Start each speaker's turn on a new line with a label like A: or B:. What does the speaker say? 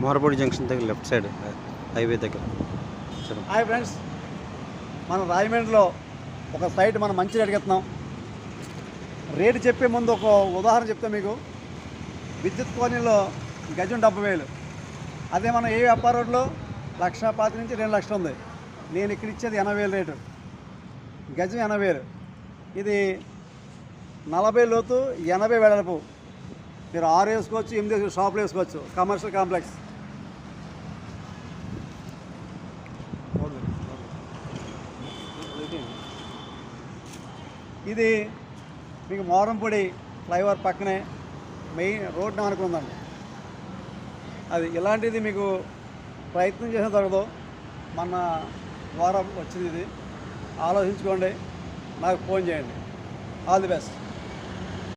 A: కుమారపూడి junction దగ్గర left side highway దగ్గర.
B: Hi friends మనం రాజమండ్రిలో ఒక సైట్ మనం మంచి అడిగెత్తున్నాం రేటు చెప్పే ముందు ఒక ఉదాహరణ చెప్తా మీకు. విద్యుత్ కాలనీలో గజం డెబ్బై వేలు. అదే మనం ఏ వ్యాపార రోడ్లో లక్ష పాతి నుంచి రెండు లక్షలు ఉంది. నేను ఇక్కడ ఇచ్చేది ఎనభై వేలు రేటు. గజం ఎనభై వేలు. ఇది నలభై లోతు ఎనభై వెడల్పు. మీరు ఆరు వేసుకోవచ్చు ఎనిమిది షాపులు వేసుకోవచ్చు. Commercial complex. ఇది మీకు మోరంపొడి ఫ్లైఓవర్ పక్కనే మెయిన్ రోడ్డు అనుకుందండి అది ఇలాంటిది మీకు ప్రయత్నం చేసిన తగ్గదు మన ద్వారా వచ్చింది ఇది. ఆలోచించుకోండి. నాకు ఫోన్ చేయండి. All the best.